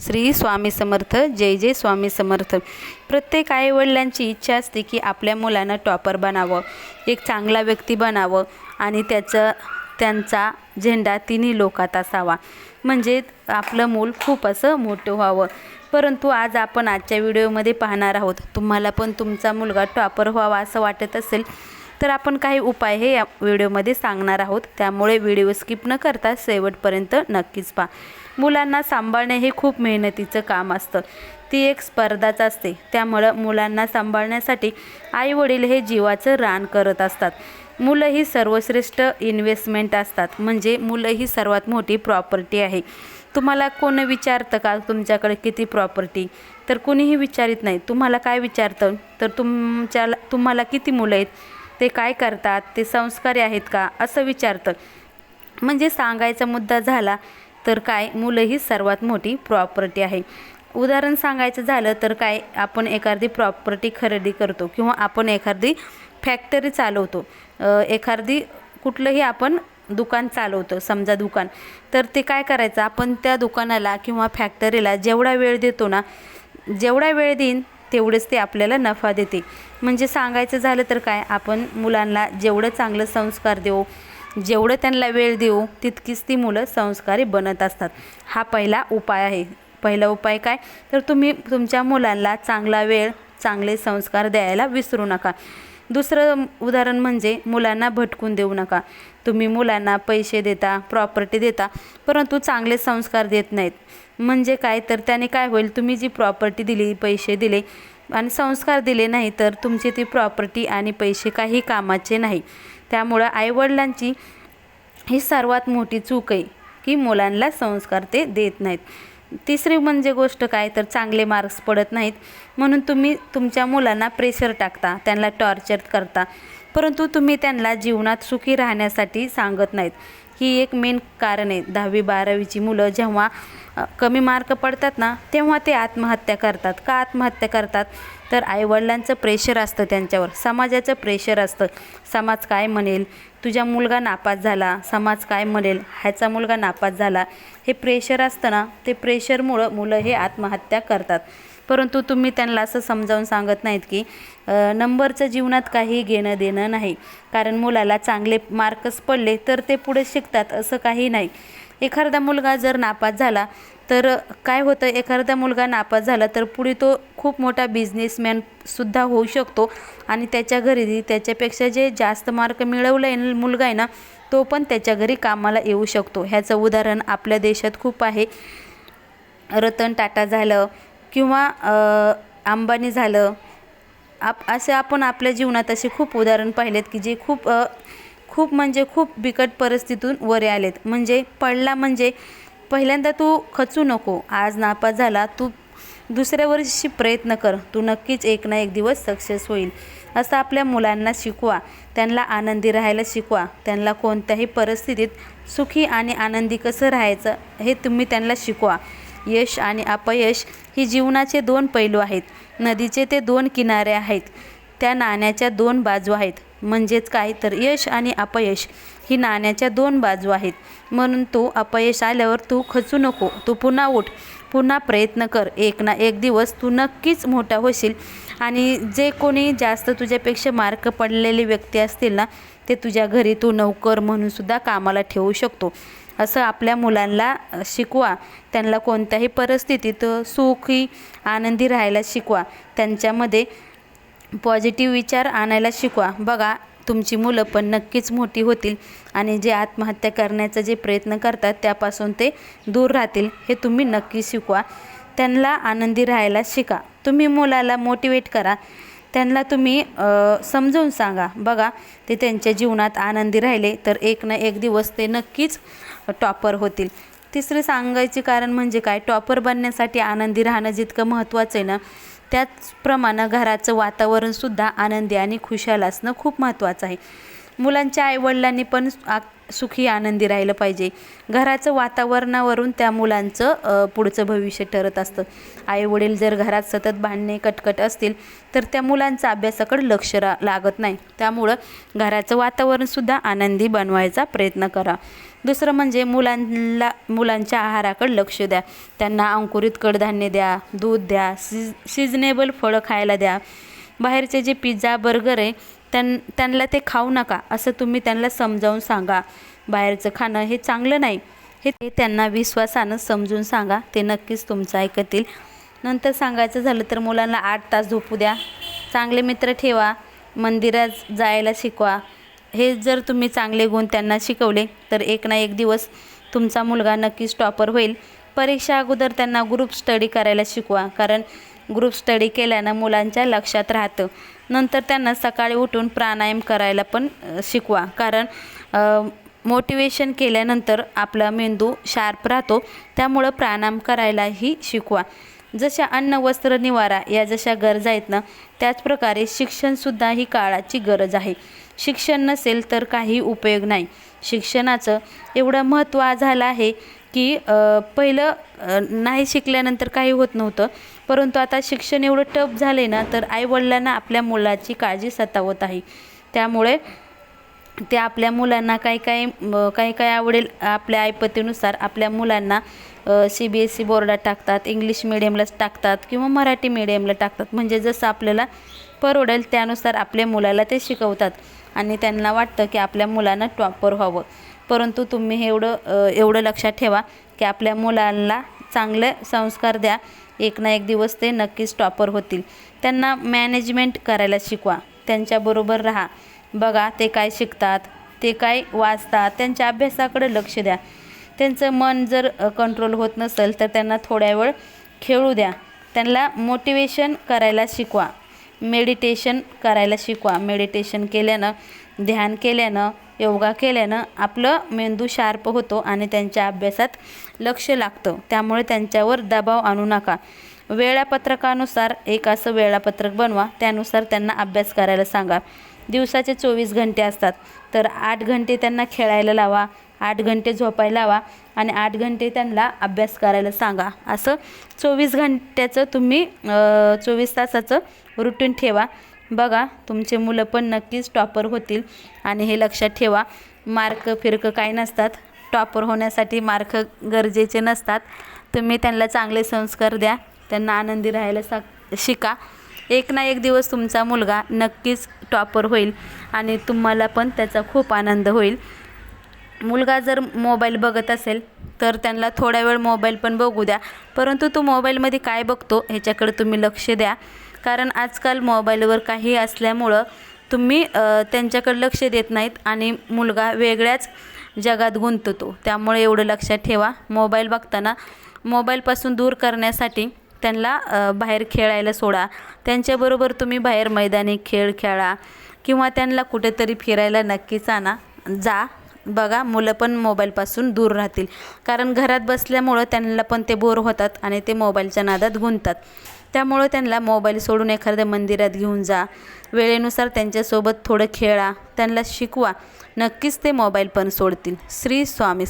श्री स्वामी समर्थ जय जय स्वामी समर्थ. प्रत्येक आईवडिलांची इच्छा असते की आपल्या मुलांना टॉपर बनावं एक चांगला व्यक्ती बनावं आणि त्याचं त्यांचा झेंडा तिन्ही लोकात असावा. म्हणजे आपलं मूल खूप असं मोठं व्हावं. परंतु आज आपण आजच्या व्हिडिओमध्ये पाहणार आहोत तुम्हाला पण तुमचा मुलगा टॉपर व्हावा असं वाटत असेल तर आपण काही उपाय हे या व्हिडिओमध्ये सांगणार आहोत. त्यामुळे व्हिडिओ स्किप न करता शेवटपर्यंत नक्कीच पहा. मुलांना सांभाळणे हे खूप मेहनतीचं काम असतं. ती एक स्पर्धाच असते. त्यामुळं मुलांना सांभाळण्यासाठी आईवडील हे जीवाचं रान करत असतात. मुलं ही सर्वश्रेष्ठ इन्व्हेस्टमेंट असतात. म्हणजे मुलं ही सर्वात मोठी प्रॉपर्टी आहे. तुम्हाला कोण विचारतं का तुमच्याकडे किती प्रॉपर्टी? तर कुणीही विचारित नाही. तुम्हाला काय विचारतं? तर तुमच्या तुम्हाला किती मुलं आहेत? ते काय करतात? ते संस्कारी आहेत का? असं विचारतं. म्हणजे सांगायचा मुद्दा झाला तर काय? मुलं ही सर्वात मोठी प्रॉपर्टी आहे. उदाहरण सांगायचं झालं तर काय? आपण एखादी प्रॉपर्टी खरेदी करतो किंवा आपण एखादी फॅक्टरी चालवतो. एखादी कुठलंही आपण दुकान चालवतो समजा दुकान. तर ते काय करायचं? आपण त्या दुकानाला किंवा फॅक्टरीला जेवढा वेळ देतो ना जेवढा वेळ देईन तेवढेच ते आपल्याला नफा देते. म्हणजे सांगायचं झालं तर काय? आपण मुलांना जेवढं चांगलं संस्कार देऊ जेवढं त्यांना वेळ देऊ तितकीच ती मुलं संस्कारी बनत असतात. हा पहिला उपाय आहे. पहिला उपाय काय? तर तुम्ही तुमच्या मुलांना चांगला वेळ चांगले संस्कार द्यायला विसरू नका. दुसरं उदाहरण म्हणजे मुलांना भटकून देऊ नका. तुम्ही मुलांना पैसे देता प्रॉपर्टी देता परंतु चांगले संस्कार देत नाहीत. म्हणजे काय? तर त्याने काय होईल? तुम्ही जी प्रॉपर्टी दिली पैसे दिले आणि संस्कार दिले नाही तर तुमची ती प्रॉपर्टी आणि पैसे काही कामाचे नाही. त्यामुळं आईवडिलांची ही सर्वात मोठी चूक आहे की मुलांना संस्कार ते देत नाहीत. तिसरी म्हणजे गोष्ट काय? तर चांगले मार्क्स पडत नाहीत. म्हणून तुम्ही तुमच्या मुलांना प्रेशर टाकता त्यांना टॉर्चर करता. परंतु तुम्ही त्यांना जीवनात सुखी राहण्यासाठी सांगत नाहीत. ही एक मेन कारण आहे. दहावी बारावीची मुलं जेव्हा कमी मार्क पडतात ना तेव्हा ते आत्महत्या करतात. का आत्महत्या करतात? तर आईवडिलांचं प्रेशर असतं त्यांच्यावर. समाजाचं प्रेशर असतं. समाज काय म्हणेल? तुझा मुलगा नापास झाला. समाज काय म्हणेल? ह्याचा मुलगा नापास झाला. हे प्रेशर असतं ना ते प्रेशरमुळं मुलं हे आत्महत्या करतात. परंतु तुम्ही त्यांना असं समजावून सांगत नाहीत की नंबरचं जीवनात काही घेणं देणं नाही. कारण मुलाला चांगले मार्क्स पडले तर ते पुढे शिकतात असं काही नाही. एखादा मुलगा जर नापास झाला तर काय होतं? एखादा मुलगा नापास झाला तर पुढे तो खूप मोठा बिझनेसमॅनसुद्धा होऊ शकतो आणि त्याच्या घरी त्याच्यापेक्षा जे जास्त मार्क मिळवलं आहे मुलगा आहे ना तो पण त्याच्या घरी कामाला येऊ शकतो. ह्याचं उदाहरण आपल्या देशात खूप आहे. रतन टाटा झालं किंवा अंबानी झालं आप असे आपण आपल्या जीवनात असे खूप उदाहरण पाहिलेत की जे खूप खूप म्हणजे खूप बिकट परिस्थितीतून वर आलेत. म्हणजे पडला म्हणजे पहिल्यांदा तू खचू नको आज नापास झाला तू दुसऱ्या वर्षी प्रयत्न कर तू नक्कीच एक ना एक दिवस सक्सेस होईल. असं आपल्या मुलांना शिकवा त्यांना आनंदी राहायला शिकवा त्यांना कोणत्याही परिस्थितीत सुखी आणि आनंदी कसं राहायचं हे तुम्ही त्यांना शिकवा. यश आणि अपयश ही जीवनाचे दोन पैलू आहेत. नदीचे ते दोन किनारे आहेत. त्या नाण्याच्या दोन बाजू आहेत. म्हणजेच काय तर यश आणि अपयश ही नाण्याच्या दोन बाजू आहेत. म्हणून तू अपयश आल्यावर तू खचू नको. तू पुन्हा उठ. पुन्हा प्रयत्न कर. एक ना एक दिवस तू नक्कीच मोठा होशील. आणि जे कोणी जास्त तुझ्यापेक्षा मार्क पडलेले व्यक्ती असतील ना ते तुझ्या घरी तू नोकर म्हणूनसुद्धा कामाला ठेवू शकतो. असं आपल्या मुलांना शिकवा. त्यांना कोणत्याही परिस्थितीत सुखी आनंदी राहायला शिकवा. त्यांच्यामध्ये पॉझिटिव्ह विचार आणायला शिकवा. बघा तुमची मुलं पण नक्कीच मोठी होतील आणि जे आत्महत्या करण्याचा जे प्रयत्न करतात त्यापासून ते दूर राहतील हे तुम्ही नक्की शिकवा. त्यांना आनंदी राहायला शिका. तुम्ही मुलाला मोटिवेट करा. त्यांना तुम्ही समजून सांगा. बघा ते त्यांच्या जीवनात आनंदी राहिले तर एक ना एक दिवस ते नक्कीच टॉपर होतील. तिसरे सांगायचे कारण म्हणजे काय? टॉपर बनण्यासाठी आनंदी राहणं जितकं महत्त्वाचं आहे ना त्याचप्रमाणे घराचं वातावरणसुद्धा आनंदी आणि खुशाल असणं खूप महत्त्वाचं आहे. मुलांच्या आईवडिलांनी पण आ- सुखी आनंदी राहिलं पाहिजे. घराचं वातावरणावरून त्या मुलांचं पुढचं भविष्य ठरत असतं. आई वडील जर घरात सतत भांडणे कटकट असतील तर त्या मुलांचा अभ्यासाकडे लक्ष रा लागत नाही. त्यामुळं घराचं वातावरणसुद्धा आनंदी बनवायचा प्रयत्न करा. दुसरं म्हणजे मुलांना मुलांच्या आहाराकडे लक्ष द्या. त्यांना अंकुरित कडधान्य द्या दूध द्या सीज सिजनेबल फळं खायला द्या. बाहेरचे जे पिझ्झा बर्गर आहे त्यां त्यांना ते खाऊ नका असं तुम्ही त्यांना समजावून सांगा. बाहेरचं खाणं हे चांगलं नाही. हे ते त्यांना विश्वासानं समजून सांगा. ते नक्कीच तुमचं ऐकतील. नंतर सांगायचं झालं तर मुलांना आठ तास झोपू द्या. चांगले मित्र ठेवा. मंदिरात जायला शिकवा. हे जर तुम्ही चांगले गुण त्यांना शिकवले तर एक ना एक दिवस तुमचा मुलगा नक्कीच टॉपर होईल. परीक्षा अगोदर त्यांना ग्रुप स्टडी करायला शिकवा. कारण ग्रुप स्टडी केल्यानं मुलांच्या लक्षात राहतं. नंतर त्यांना सकाळी उठून प्राणायाम करायला पण शिकवा. कारण मोटिवेशन केल्यानंतर आपला मेंदू शार्प राहतो. त्यामुळं प्राणायाम करायलाही शिकवा. जशा अन्न वस्त्र निवारा या जशा गरजा आहेत ना त्याचप्रकारे शिक्षणसुद्धा ही काळाची गरज आहे. शिक्षण नसेल तर काही उपयोग नाही. शिक्षणाचं एवढं महत्त्व झालं आहे की पहिलं नाही शिकल्यानंतर काही होत नव्हतं. परंतु आता शिक्षण एवढं टफ झाले ना तर आईवडिलांना आपल्या मुलाची काळजी सतावत आहे. त्यामुळे ते आपल्या मुलांना काही काही काही काही आवडेल आपल्या ऐपतीनुसार आपल्या मुलांना सी बी एस सी बोर्डात टाकतात इंग्लिश मिडियमलाच टाकतात किंवा मराठी मिडियमला टाकतात. म्हणजे जसं आपल्याला परवडेल त्यानुसार आपल्या मुलाला ते शिकवतात आणि त्यांना वाटतं की आपल्या मुलांना टॉपर व्हावं. परंतु तुम्ही हे एवढं एवढं लक्षात ठेवा की आपल्या मुलांना चांगले संस्कार द्या एक ना एक दिवस ते नक्कीच टॉपर होतील. त्यांना मॅनेजमेंट करायला शिकवा. त्यांच्याबरोबर राहा. बघा ते काय शिकतात ते काय वाचतात. त्यांच्या अभ्यासाकडे लक्ष द्या. त्यांचं मन जर कंट्रोल होत नसेल तर त्यांना थोड्या वेळ खेळू द्या. त्यांना मोटिवेशन करायला शिकवा. मेडिटेशन करायला शिकवा. मेडिटेशन केल्यानं ध्यान केल्यानं योगा केल्यानं आपलं मेंदू शार्प होतो आणि त्यांच्या अभ्यासात लक्ष लागतं. त्यामुळे त्यांच्यावर दबाव आणू नका. वेळापत्रकानुसार एक असं वेळापत्रक बनवा. त्यानुसार त्यांना अभ्यास करायला सांगा. दिवसाचे चोवीस घंटे असतात. तर आठ घंटे त्यांना खेळायला लावा. आठ घंटे झोपायला लावा आणि आठ घंटे त्यांना अभ्यास करायला सांगा. असं चोवीस घंट्याचं तुम्ही चोवीस तासाचं रुटीन ठेवा. बघा तुमचे मुलं पण नक्कीच टॉपर होतील. आणि हे लक्षात ठेवा मार्क फिरकं काय नसतात. टॉपर होण्यासाठी मार्क गरजेचे नसतात. तुम्ही त्यांना चांगले संस्कार द्या. त्यांना आनंदी राहायला सा शिका. एक ना एक दिवस तुमचा मुलगा नक्कीच टॉपर होईल आणि तुम्हाला पण त्याचा खूप आनंद होईल. मुलगा जर मोबाईल बघत असेल तर त्यांना थोडा वेळ मोबाईल पण बघू द्या. परंतु तो मोबाईलमध्ये काय बघतो ह्याच्याकडे तुम्ही लक्ष द्या. कारण आजकाल मोबाईलवर काही असल्यामुळं तुम्ही त्यांच्याकडे लक्ष देत नाहीत आणि मुलगा वेगळ्याच जगात गुंततो. त्यामुळे एवढं लक्षात ठेवा. मोबाईल बघताना मोबाईलपासून दूर करण्यासाठी त्यांना बाहेर खेळायला सोडा. त्यांच्याबरोबर तुम्ही बाहेर मैदानी खेळ खेळा किंवा त्यांना कुठेतरी फिरायला नक्कीच आणा जा. बघा मुलं पण मोबाईलपासून दूर राहतील. कारण घरात बसल्यामुळं त्यांना पण ते बोर होतात आणि ते मोबाईलच्या नादात गुंततात. त्यामुळं त्यांना मोबाईल सोडून एखाद्या मंदिरात घेऊन जा. वेळेनुसार त्यांच्यासोबत थोडं खेळा. त्यांना शिकवा. नक्कीच ते मोबाईल पण सोडतील. श्री स्वामी